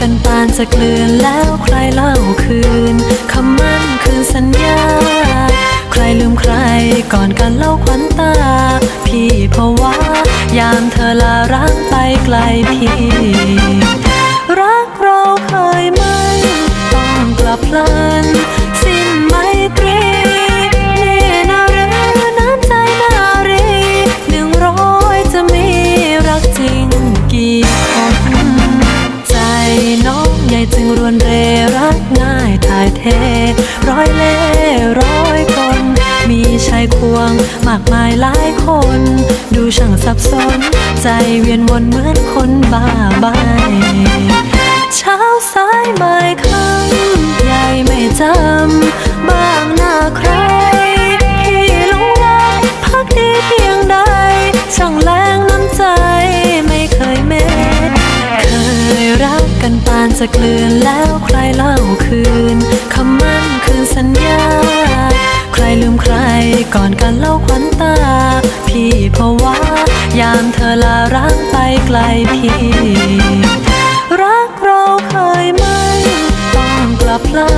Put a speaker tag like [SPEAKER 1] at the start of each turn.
[SPEAKER 1] กันปานจะเกลือนแล้วใครเล่าคืนคำมั่นคืนสัญญา ใครลืมใครก่อนกันเล่าขวัญตา พี่พะว่ายามเธอลาร้างไปไกลพี่ รักเราเคยไหมต้องกลับพลา จึงรวนเรรักง่ายถ่ายเท ร้อยเล่ร้อยคน มีชายควงมากมายหลายคน ดูช่างสับสน ใจเวียนวนเหมือนคนบ้าใบเช้าสา นปานจะเกลือนแล้วใครเล่าคืนคำมั่นคืนสัญญา ใครลืมใครก่อนกันเล่าขวัญตา พี่เพราะว่ายามเธอลาร้างไปไกลพี่ รักเราเคยไหมต้องกลับลา